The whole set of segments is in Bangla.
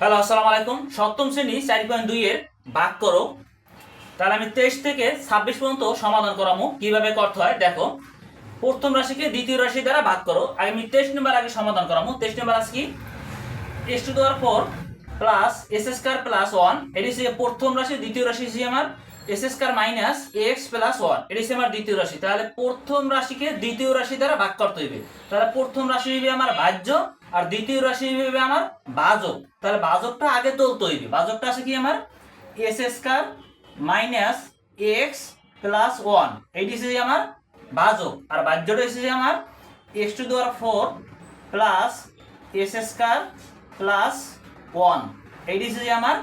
হ্যালো, আসসালামু আলাইকুম। সপ্তম শ্রেণি, চারি পয়েন্ট দুই এর ভাগ করো। তাহলে আমি তেইশ থেকে ছাব্বিশ পর্যন্ত সমাধান করামো। কীভাবে করতে হয়? দেখো, প্রথম রাশিকে দ্বিতীয় রাশি দ্বারা ভাগ করো। আমি তেইশ নম্বর আগে সমাধান করামো। তেইশ নম্বর আছে কি? এস টু দেওয়ার four plus s square plus one. এটি হচ্ছে প্রথম রাশি, দ্বিতীয় রাশি হচ্ছে আমার s square minus x plus one. এটি হচ্ছে আমার দ্বিতীয় রাশি। তাহলে প্রথম রাশিকে দ্বিতীয় রাশি দ্বারা ভাগ করতে হইবে। তাহলে প্রথম রাশি হইবে আমার ভাজ্য আর দ্বিতীয় রাশি হইবে আমার ভাজক তাহলে ভাজকটা আগে তুলতে হইবে। ভাজকটা আছে কি আমার? S square minus x plus one এইটি যে আমার ভাজক আর হচ্ছে যে আমার এক্স টু দেওয়ার four plus s square plus one এইটি যে আমার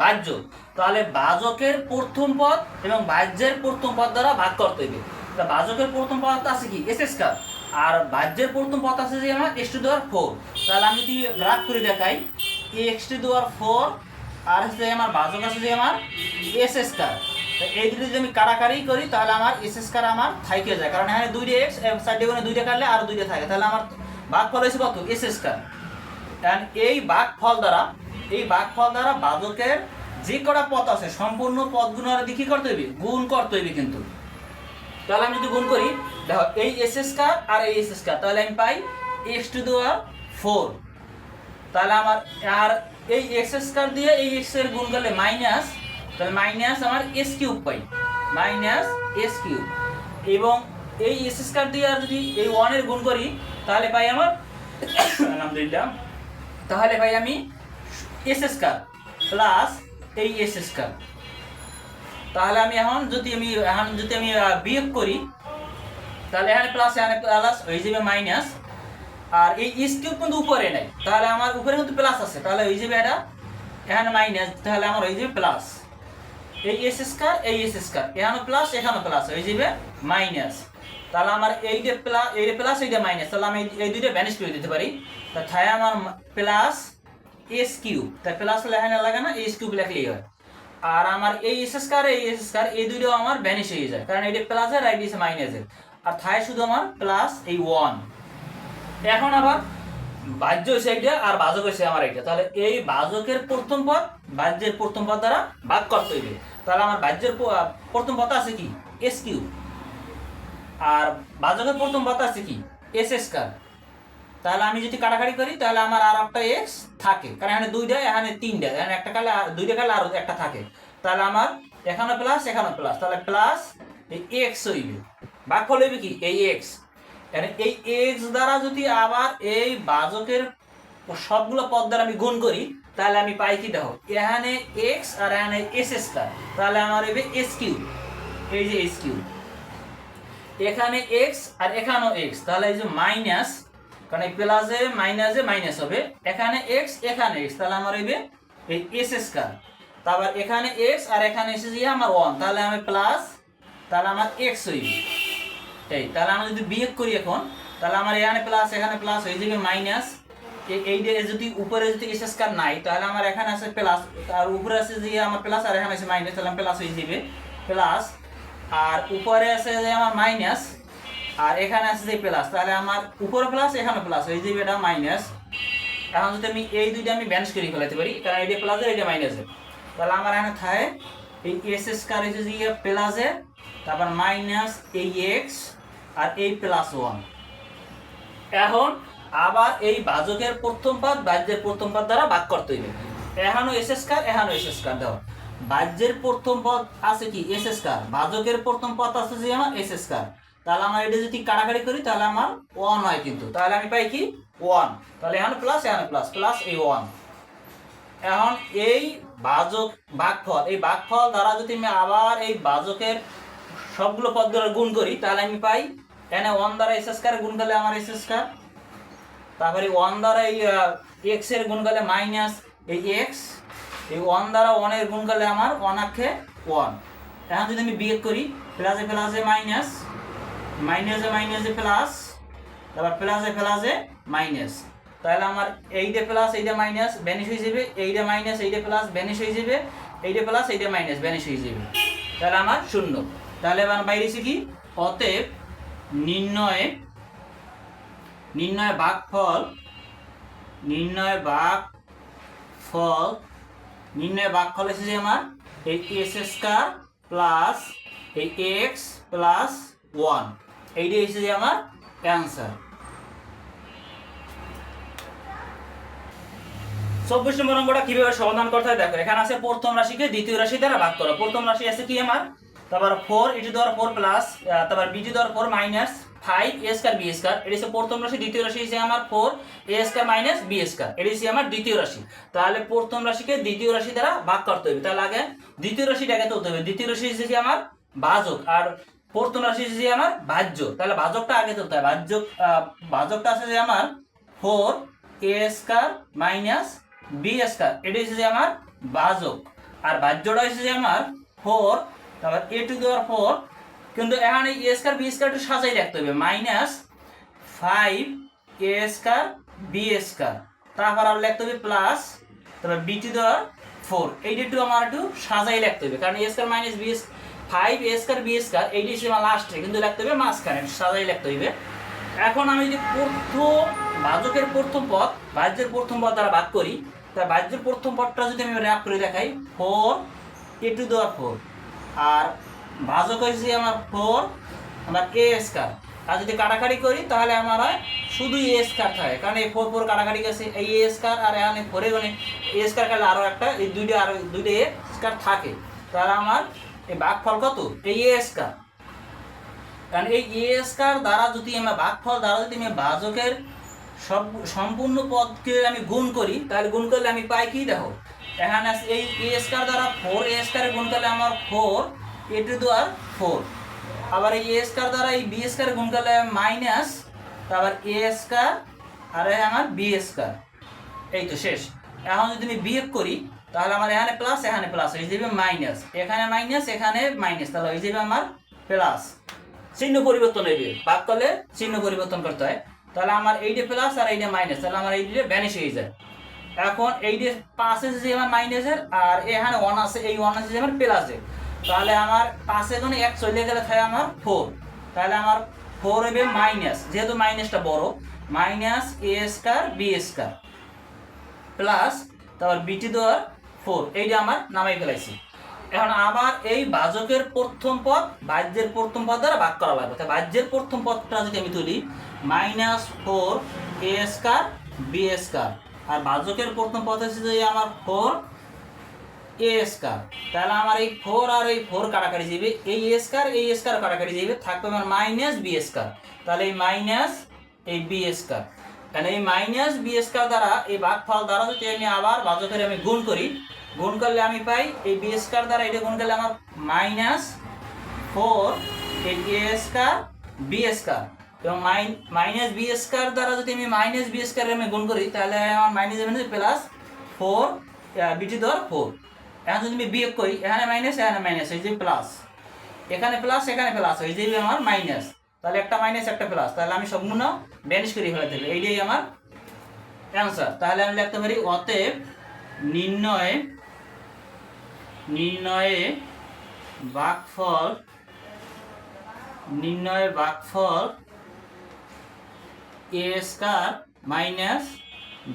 বাহ্য। তাহলে বাজকের প্রথম পদ এবং বাহ্যের প্রথম পদ দ্বারা ভাগ করতে হবে তা বাজকের প্রথম পদ আছে কি? এস স্কোয়ার আর বাহ্যের প্রথম পথ আছে যে আমার এক্স টু দেওয়ার ফোর তাহলে আমি যদি গ্রাফ করে দেখাই X to the power four আর হচ্ছে আমার বাজক আছে যে আমার এস স্কোয়ার এই দুটো যদি আমি কারাকারি করি, তাহলে আমার এস স্কোয়ার আমার থাইকে যায়। কারণ এখানে দুইটা এক্স সাইডে কোনো দুইটা কাটলে আর দুইটা থাকে। তাহলে আমার ভাগ ফল হয়েছে কত? এস স্কোয়ার কারণ এই বাঘ ফল দ্বারা, এই বাঘ ফল দ্বারা বাদকের যে কটা পথ আছে, সম্পূর্ণ পথগুলো আর কি করতে হইবে, গুণ করতে হইবে কিন্তু। তাহলে আমি যদি গুণ করি, দেখো, এই এস স্কোয়ার আর এই এস স্কোয়ার তাহলে আমি পাই এক্স টু দেওয়ার ফোর তাহলে আমার, আর এই এক্স স্কোয়ার দিয়ে এই এক্সের গুণ করলে মাইনাস তাহলে মাইনাস আমার এস কিউব পাই। মাইনাস এস কিউব এবং এই এস স্কোয়ার দিয়ে আর যদি এই ওয়ানের গুণ করি, তাহলে পাই আমার আলহামদুলিল্লাহ তাহলে ভাই আমি এস স্কোয়ার প্লাস এই এস স্কোয়ার তাহলে আমি এখন যদি আমি, এখন যদি আমি বিয়োগ করি, তাহলে এখানে প্লাস এখানে প্লাস হয়ে যাবে মাইনাস আর এই এস কিউব কিন্তু উপরে নেই। তাহলে আমার উপরে কিন্তু প্লাস আছে। তাহলে হয়ে যাবে এটা, এখানে মাইনাস তাহলে আমার হয়ে যাবে প্লাস এই এস স্কোয়ার এই এস স্কোয়ার এখানে প্লাস এখানে প্লাস হয়ে যাবে মাইনাস তাহলে আমার এইটা প্লাস এইটা প্লাস এইটা মাইনাস তাহলে আমি এই- দুইটা ব্যানিশ করে দিতে পারি। তা আমার প্লাস এস কিউব তাই প্লাস লেখা না লাগে না এস কিউব লেখলেই হয়। আর আমার এই এস স্কোয়ার এই এস স্কোয়ার এই দুইটাও আমার ব্যানিশ হয়ে যায়। কারণ এটা প্লাসের আর এটা মাইনাসের আর থাই শুধু আমার প্লাস এই ওয়ান এখন আবার বাহ্য হয়েছে এইটা আর বাজক হয়েছে আমার এইটা তাহলে এই বাজকের প্রথম পদ বাহ্যের প্রথম পদ দ্বারা ভাগ করতে হইবে। তাহলে আমার বাহ্যের প্রথম পদ আছে কি? এস কিউ আর বাজকের প্রথম পদ আছে কি? এস স্কোয়ার তাহলে আমি যদি কাটাকাটি করি, তাহলে আমার আর একটা এক্স থাকে। কারণ এখানে দুইটা, এখানে তিনটা। এখানে একটা কালে আর দুইটা কালে আর একটা থাকে। তাহলে আমার এখানে প্লাস এখানে প্লাস তাহলে প্লাস এই এক্স হইবে। ভাগফল হইবে কি? এই এক্স এই এক্স দ্বারা যদি আবার এই বাজকের সবগুলো পদ দ্বারা আমি গুণ করি, তাহলে আমি পাই কি দেখো? এখানে এক্স আর এখানে এস স্কোয়ার তাহলে আমার হইবে এস কিউ এই যে এস কিউ এখানে এক্স আর এখানেও এক্স তাহলে এই যে মাইনাস কারণ এই প্লাসে মাইনাসে মাইনাস হবে। এখানে এক্স এখানে এক্স তাহলে আমার হইবে এই এস স্কোয়ার তারপর এখানে এক্স আর এখানে এসে যে আমার ওয়ান তাহলে আমি প্লাস তাহলে আমার এক্স হইবে। এই, তাহলে আমি যদি বিয়োগ করি এখন, তাহলে আমার এখানে প্লাস এখানে প্লাস হয়ে যাবে মাইনাস এই যদি উপরে যদি এস স্কোয়ার নাই, তাহলে আমার এখানে আছে প্লাস আর উপরে আছে যে আমার প্লাস আর এখানে আছে মাইনাস তাহলে প্লাস হয়ে যাবে। প্লাস আর উপরে আছে যে আমার মাইনাস আর এখানে আছে যে প্লাস তাহলে আমার উপরে প্লাস এখানে প্লাস হয়ে যাবে এটা মাইনাস এখন যদি আমি এই দুইটা আমি ব্যালেন্স করে ফেলাতে পারি কারণ এটা প্লাসের এটা মাইনাসের তাহলে আমার এখানে থাকে এই এস স্কোয়ার হচ্ছে যে প্লাসের তারপর মাইনাস এই এক্স আর এই প্লাস ওয়ান এখন আবার এই বাজকের প্রথম পদ বাহ্যের প্রথম পদ দ্বারা ভাগ করতে হইবে। এখানো এস স্কোয়ার এখানো এস স্কোয়ার দাও বাহ্যের প্রথম পদ আছে কি? এস স্কোয়ার বাজকের প্রথম পদ আছে যে আমার এস স্কোয়ার তাহলে আমার এটা যদি কাটাকাটি করি, তাহলে আমার ওয়ান হয় কিন্তু। তাহলে আমি পাই কি? ওয়ান তাহলে এখানে প্লাস এখানে প্লাস প্লাস এই ওয়ান এখন এই বাজক ভাগফল, এই ভাগফল দ্বারা যদি আমি আবার এই বাজকের সবগুলো পদ দ্বারা গুণ করি, তাহলে আমি পাই এখানে ওয়ান দ্বারা এস স্কোয়ার গুণ করলে আমার এস স্কোয়ার তারপরে ওয়ান দ্বারা এই এক্সের গুণ করলে মাইনাস এই এক্স এই ওয়ান দ্বারা ওয়ানের গুণ করলে আমার ওয়ান আক্ষে ওয়ান এখন যদি আমি বিয়োগ করি প্লাসে প্লাসে মাইনাস মাইনাসে মাইনাসে প্লাস তারপর প্লাসে প্লাসে মাইনাস তাহলে আমার এইটা প্লাস এইটা মাইনাস ব্যানিশ হয়ে যাবে। এইটা মাইনাস এইটা প্লাস ব্যানিশ হয়ে যাবে। এইটা প্লাস এইটা মাইনাস ব্যানিশ হয়ে যাবে। তাহলে আমার শূন্য। তাহলে এবার বাইরেছে কি? অতএব নির্ণয়ে, নির্ণয় ভাগফল নির্ণয় ভাগ ফল নির্ণয় ভাগ ফল এসেছে আমার এই এস স্কোয়ার প্লাস এই এক্স প্লাস ওয়ান এইটা আমার অ্যান্সার চব্বিশ নম্বর অঙ্কটা কীভাবে সমাধান করতে হয় দেখো, এখানে আছে প্রথম রাশিকে দ্বিতীয় রাশি দ্বারা ভাগ করো। প্রথম রাশি আছে কি আমার? তারপর ফোর ইটি দেওয়ার ফোর প্লাস তারপর B to the power four minus five A square B square এটি হচ্ছে প্রথম রাশি, দ্বিতীয় রাশি হচ্ছে আমার four A square minus B square এটি হচ্ছে আমার দ্বিতীয় রাশি। তাহলে প্রথম রাশিকে দ্বিতীয় রাশি দ্বারা ভাগ করতে হবে। তাহলে আগে দ্বিতীয় রাশিটাকে তুলতে হবে। দ্বিতীয় রাশি হচ্ছে আমার? ভাজক আর প্রথম রাশি হচ্ছে আমার ভাজ্য তাহলে ভাজকটা আগে ভাজ্যক আহ, ভাজকটা যে আমার four A square minus B square এটা যে আমার ভাজক আর ভাজ্যটা যে আমার ফোর তারপর এ টু দেওয়ার ফোর। কিন্তু এখানে এ স্কার বি স্কার একটু সাজাই রাখতে হবে। Minus five A square B square তারপর আর লিখতে হবে প্লাস তারপর বি টু দেওয়ার ফোর। এইটা একটু আমার একটু সাজাই লিখতে হবে। কারণ A square minus B five A square B square এইটি হচ্ছে আমার লাস্টে কিন্তু লিখতে হবে মাঝখানে, সাজাই লিখতে হবে এখন আমি যদি প্রথম ভাজকের প্রথম পদ ভাজ্যের প্রথম পদ দ্বারা ভাগ করি, তা ভাজ্যের প্রথম পদটা যদি আমি র্যাপ করে দেখাই four a to the power four আর ভাজক হয়েছে আমার ফোর আমার এ স্কার আর যদি কাটাকাটি করি, তাহলে আমার হয় শুধু এ স্কার থাকে। কারণ এই ফোর ফোর কাটাকাটি গেছে, এই এ স্কার আর এখানে ফোরে মানে এ স্কার কাটলে আরও একটা, এই দুইটা আরও, দুইটা এ স্কার থাকে। তাহলে আমার এই ভাগফল কত? এই এ স্কার কারণ এই এ স্কার দ্বারা যদি আমি ভাগফল দ্বারা যদি আমি ভাজকের সব সম্পূর্ণ পদকে আমি গুণ করি, তাহলে গুণ করলে আমি পাই কি দেখো? এখানে এই এ স্কার দ্বারা ফোর এ স্কারে গুণ করলে আমার four a to the power four আবার এই এ স্কার দ্বারা এই বি স্কারে গুণ করলে মাইনাস তারপর এ স্কার আর আমার বি স্কার এই তো শেষ। এখন যদি আমি বিয়োগ করি তাহলে আমার এখানে প্লাস এখানে প্লাস হয়ে যাবে মাইনাস এখানে মাইনাস এখানে মাইনাস তাহলে হয়ে যাবে আমার প্লাস চিহ্ন পরিবর্তন হইবে। ভাগ করলে চিহ্ন পরিবর্তন করতে হয়। তাহলে আমার এইটা প্লাস আর এইটা মাইনাস তাহলে আমার এইটা ভ্যানিশ হয়ে যায়। এখন এইটা পাঁচ আছে যে আমার মাইনাসের আর এখানে ওয়ান আছে, এই ওয়ান আছে যে আমার প্লাসের তাহলে আমার পাঁচে কোনো এক চলে গেলে থাকে আমার ফোর তাহলে আমার ফোর হবে মাইনাস যেহেতু মাইনাসটা বড় minus A square B square plus তারপর বিটি দেওয়ার ফোর, এইটা আমার নামাই ফেলাইছি। এখন আবার এই বাজকের প্রথম পদ বাহ্যের প্রথম পদ দ্বারা ভাগ করা লাগবে। বাহ্যের প্রথম পদটা যদি আমি তুলি minus four A square B square আর বাজকের প্রথম পদ হচ্ছে যে আমার ফোর এ স্কার তাহলে আমার এই ফোর আর এই ফোর কাটাকাটি যাবে এই স্কার এই স্কার কাটাকাটি যাবে থাকবে আমার মাইনাস বি স্কার তাহলে এই মাইনাস এই বি স্কার তাহলে এই মাইনাস বি স্কার দ্বারা এই ভাগফল দ্বারা যদি আমি আবার ভাজকের আমি গুণ করি, গুণ করলে আমি পাই এই বি স্কার দ্বারা এটা গুণ করলে আমার মাইনাস ফোর এই এ স্কার বি স্কার এবং মাইনাস বি স্কার দ্বারা যদি আমি মাইনাস বি স্কার আমি গুণ করি, তাহলে আমার মাইনাস মাইনাস প্লাস ফোর বিটি দেওয়ার ফোর এখন যদি আমি বিয়োগ করি, এখানে মাইনাস এখানে মাইনাস এই যে প্লাস এখানে প্লাস এখানে প্লাস এই যে আমার মাইনাস তাহলে একটা মাইনাস একটা প্লাস তাহলে আমি সম্পূর্ণ ব্যানিশ করে ফেলে দেবে। এইটাই আমার অ্যান্সার তাহলে আমি লিখতে পারি, অতএব নির্ণয়, নির্ণয়ে বাকফল নির্ণয়ে বাকফল এ স্কার মাইনাস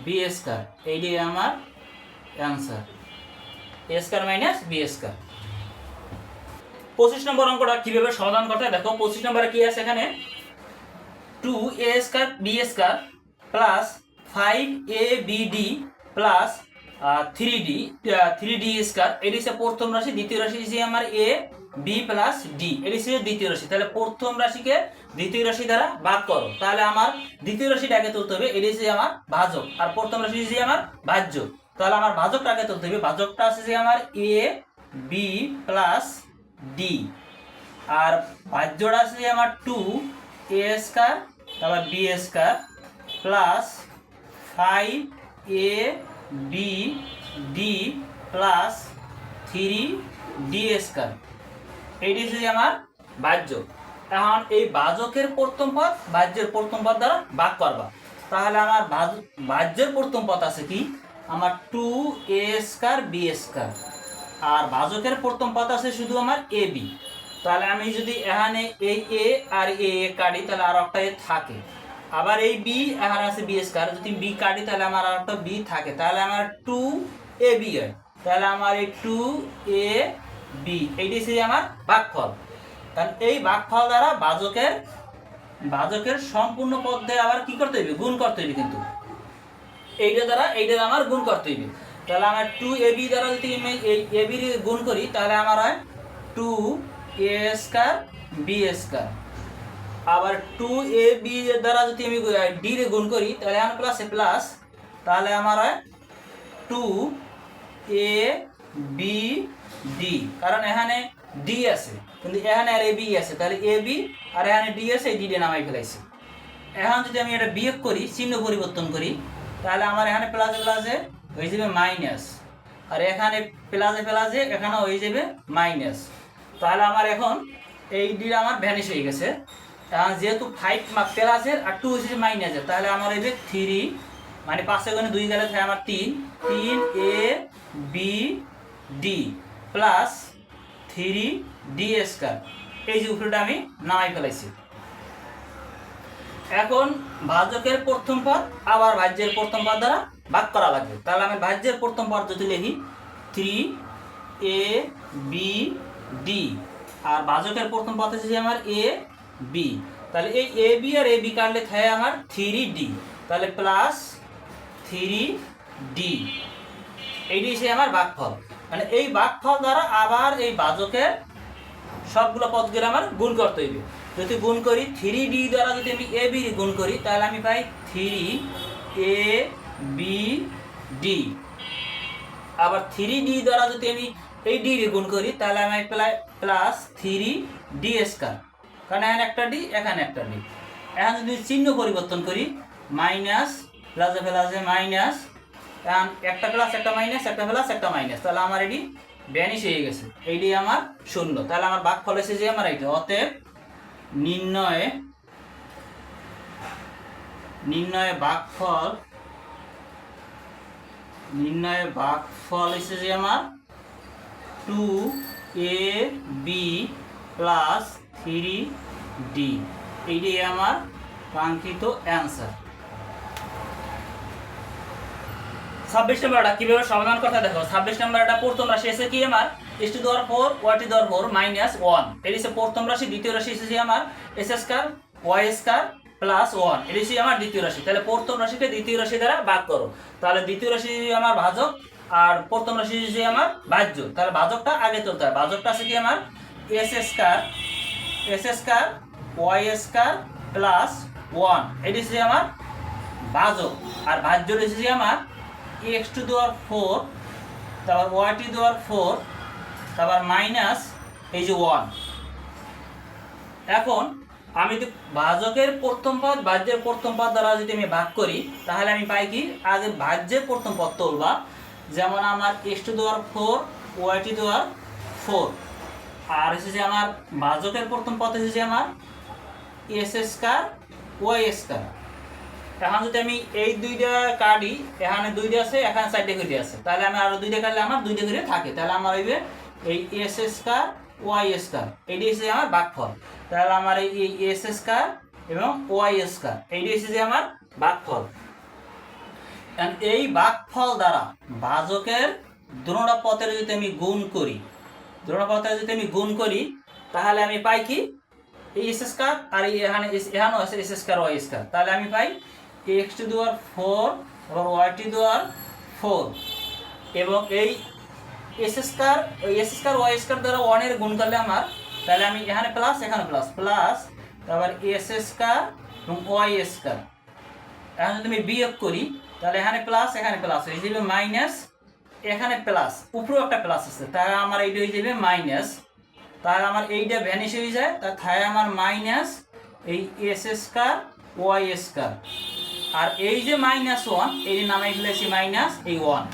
বি স্কার এইটাই আমার answer A square minus B square পঁচিশ নম্বর অঙ্কটা কীভাবে সমাধান করতে দেখো, পঁচিশ নম্বরে কি আছে এখানে? Two a square b square plus five a b d plus three d three d square এটি প্রথম রাশি, দ্বিতীয় রাশি হচ্ছে আমার এ বি প্লাস ডি এটি দ্বিতীয় রাশি। তাহলে প্রথম রাশিকে দ্বিতীয় রাশি দ্বারা ভাগ করো। তাহলে আমার দ্বিতীয় রাশিটাকে তুলতে হবে এটি হচ্ছে আমার ভাজক। আর প্রথম রাশি হচ্ছে আমার ভাজ্য। তাহলে আমার ভাজকটাকে তুলতে হবে। ভাজকটা আছে যে আমার এ বি প্লাস ডি আর ভাজ্যটা আছে যে আমার টু এ স্কার তারপর b square plus five a b d plus three d square এইটি হচ্ছে আমার বাহ্য। এখন এই বাজকের প্রথম পদ বাহ্যের প্রথম পদ দ্বারা ভাগ করবা। তাহলে আমার বাহ্যের প্রথম পদ আছে কি? আমার টু এ স্কার বি স্কার আর বাজকের প্রথম পদ আছে শুধু আমার এ, বি। তাহলে আমি যদি এখানে এই এ আর এ এ কাটি, তাহলে আর একটা এ থাকে। আবার এই বি আর আছে বি স্কয়ার। যদি বি কাটি, তাহলে আমার আর একটা বি থাকে। তাহলে আমার টু এ বি হয়। তাহলে আমার এই টু এ বি এইটি সেই আমার ভাগফল কারণ এই ভাগফল দ্বারা বাজকের বাজকের সম্পূর্ণ পদে আবার কি করতে হইবে? গুণ করতে হইবে কিন্তু। এইটা দ্বারা, এইটা আমার গুণ করতে হইবে। তাহলে আমার টু এ বি দ্বারা যদি এই এ বি গুণ করি, তাহলে আমার হয় two a square b square আবার টু এ বি দ্বারা যদি আমি ডি রে গুণ করি, তাহলে আমার প্লাস এ প্লাস তাহলে আমার হয় টু এ বি ডি কারণ এখানে ডি আছে, কিন্তু এখানে আর এ বি আছে, তাহলে এ বি আর এখানে ডি আছে, এই ডি নামাই ফেলাইছে। এখন যদি আমি এটা বিয়োগ করি, চিহ্ন পরিবর্তন করি, তাহলে আমার এখানে প্লাস প্লাসে হয়ে যাবে মাইনাস। আর এখানে প্লাসে প্লাসে এখানে হয়ে যাবে মাইনাস। তাহলে আমার এখন এই ডি আমার ভ্যানিশ হয়ে গেছে। যেহেতু ফাইভ প্লাসের আর টু হচ্ছে মাইনাসের তাহলে আমার এই যে থ্রি মানে পাঁচে গুণে দুই গেলে থাকে আমার তিন। তিন a b d plus three d square এই যে উপরেটা আমি নামাই ফেলাইছি। এখন ভাজকের প্রথম পদ আবার ভাজ্যের প্রথম পদ দ্বারা ভাগ করা লাগবে। তাহলে আমি ভাজ্যের প্রথম পদ যদি লিখি থ্রি এ বি ডি। আর ভাজকের প্রথম পদ হচ্ছে আমার এ বি। তাহলে এই A B R A B কাটলে থাকে আমার থ্রি ডি। তাহলে প্লাস থ্রি ডি। এইটি হচ্ছে আমার ভাগফল মানে এই ভাগফল দ্বারা আবার এই ভাজকের সবগুলো পদগুলো আমার গুণ করতে হইবে। যদি গুণ করি থ্রি ডি দ্বারা যদি আমি এ বি গুণ করি, তাহলে আমি পাই থ্রি এ বি ডি আবার থ্রি ডি দ্বারা যদি আমি এই ডি গুণ করি, তাহলে আমি প্লাস থ্রি ডি স্কয়ার কারণ এখানে একটা ডি এখানে একটা ডি এখন যদি চিহ্ন পরিবর্তন করি মাইনাস প্লাসে প্লাসে মাইনাস এখন একটা প্লাস একটা মাইনাস একটা প্লাস একটা মাইনাস তাহলে আমার এটি ব্যানিশ হয়ে গেছে। এইটি আমার শূন্য। তাহলে আমার বাক ফল এসেছে আমার এইটা অতএব নির্ণয়ে নির্ণয়ে বাকফল নির্ণয়ে বাকফল এসেছে আমার? Two a b plus three d এইটি আমার কাঙ্ক্ষিত অ্যান্সার ছাব্বিশ নম্বরটা কীভাবে সমাধান করতে দেখো, ছাব্বিশ নম্বরটা প্রথম রাশি এসে কি আমার? S to the power four Y to the power four minus one এটি হচ্ছে প্রথম রাশি, দ্বিতীয় রাশি এসেছে আমার? S square Y square plus one এটি আমার দ্বিতীয় রাশি। তাহলে প্রথম রাশিকে দ্বিতীয় রাশি দ্বারা ভাগ করো। তাহলে দ্বিতীয় রাশি আমার ভাজক আর প্রথম রাশি যে আমার ভাজ্য তাহলে ভাজকটা আগে চলতে হয় ভাজকটা আছে কি আমার? S s square s s square y square plus one এটি হচ্ছে আমার ভাজক। আর ভাজ্য এসেছে আমার? X to the power four তারপর y to the power four তারপর মাইনাস এই যে ওয়ান এখন আমি যদি ভাজকের প্রথম পদ ভাজ্যের প্রথম পদ দ্বারা যদি আমি ভাগ করি, তাহলে আমি পাই কি? আগে ভাজ্যের প্রথম পদ তুলবা। যেমন আমার x to the power four y to the power four আর এসেছে আমার ভাজকের প্রথম পদ এসেছে আমার এস স্কার ওয়াই স্কার এখন যদি আমি এই দুইটা কাটি, এখানে দুইটা আছে, এখানে চারটে করে আছে। তাহলে আমি আরও দুইটা কাটলে আমার দুইটা করে থাকে। তাহলে আমার হইবে এই এস স্কার ওয়াই স্কার এইটি হচ্ছে আমার ভাগফল তাহলে আমার এই এস স্কার এবং ওয়াই স্কার এইটি হচ্ছে যে আমার And এই ভাগফল দ্বারা ভাজকের দ্রোণা পথের যদি আমি গুণ করি দ্রোণা পথের যদি আমি গুণ করি, তাহলে আমি পাই কি? এই এস স্কার আর এখানে এখানেও আছে এস স্কার ওয়াই স্কার তাহলে আমি পাই x to the power four এবং y to the power four. এবং এই এস ওই এস স্কার ওয়াই স্কার দ্বারা ওয়ানের গুণ করলে আমার, তাহলে আমি এখানে প্লাস এখানে প্লাস প্লাস তারপর এস স্কার এবং ওয়াই স্কার এখন যদি আমি বিয়োগ করি, তাহলে এখানে প্লাস এখানে প্লাস হয়ে যাবে মাইনাস এখানে প্লাস উপরেও একটা প্লাস আছে তাহলে আমার এইটা হয়ে যাবে মাইনাস তাহলে আমার এইটা ভ্যানিশ হয়ে যায় তা থাকে আমার মাইনাস এই এস স্কার ওয়াই স্কার আর এই যে মাইনাস ওয়ান এই যে নামাই ফেলেছি মাইনাস এই ওয়ান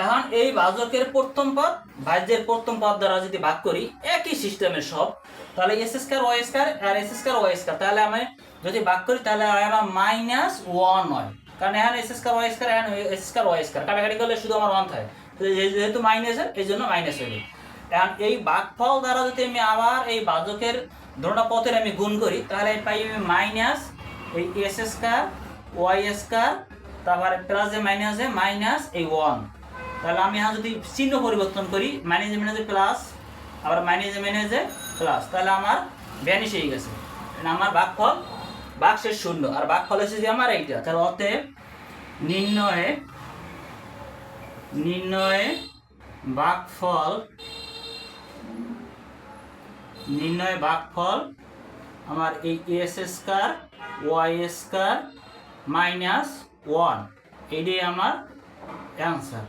এখন এই ভাজকের প্রথম পদ ভাজ্যের প্রথম পদ দ্বারা যদি ভাগ করি, একই সিস্টেমের সব, তাহলে এস স্কয়ার ওয়াই স্কয়ার আর এস স্কয়ার ওয়াই স্কয়ার তাহলে আমি যদি ভাগ করি, তাহলে আমার মাইনাস ওয়ান হয়। কারণ এখানে এস স্কয়ার ওয়াই স্কয়ার এখানে এস স্কয়ার ওয়াই স্কয়ার কাটাকাটি করলে শুধু আমার ওয়ান থাকে। যেহেতু মাইনাসের এই জন্য মাইনাস হয়ে এখন এই ভাগফল দ্বারা যদি আমি আবার এই ভাজকের ধরোটা পথের আমি গুণ করি, তাহলে পাই আমি মাইনাস এই এস স্কোয়ার ওয়াই স্কোয়ার তারপরে মাইনাসে মাইনাস এই ওয়ান তাহলে আমি এখন যদি চিহ্ন পরিবর্তন করি মাইনাসে মাইনাসে প্লাস আবার মাইনাসে মাইনাসে প্লাস তাহলে আমার ভ্যানিশ হয়ে গেছে। মানে আমার ভাগফল বাক্সের শূন্য, আর ভাগফল হচ্ছে যে আমার এইটা। তাহলে অতএব নির্ণয়ে নির্ণয়ে ভাগফল, নির্ণয় ভাগফল আমার এই s square y square minus one এটাই আমার অ্যান্সার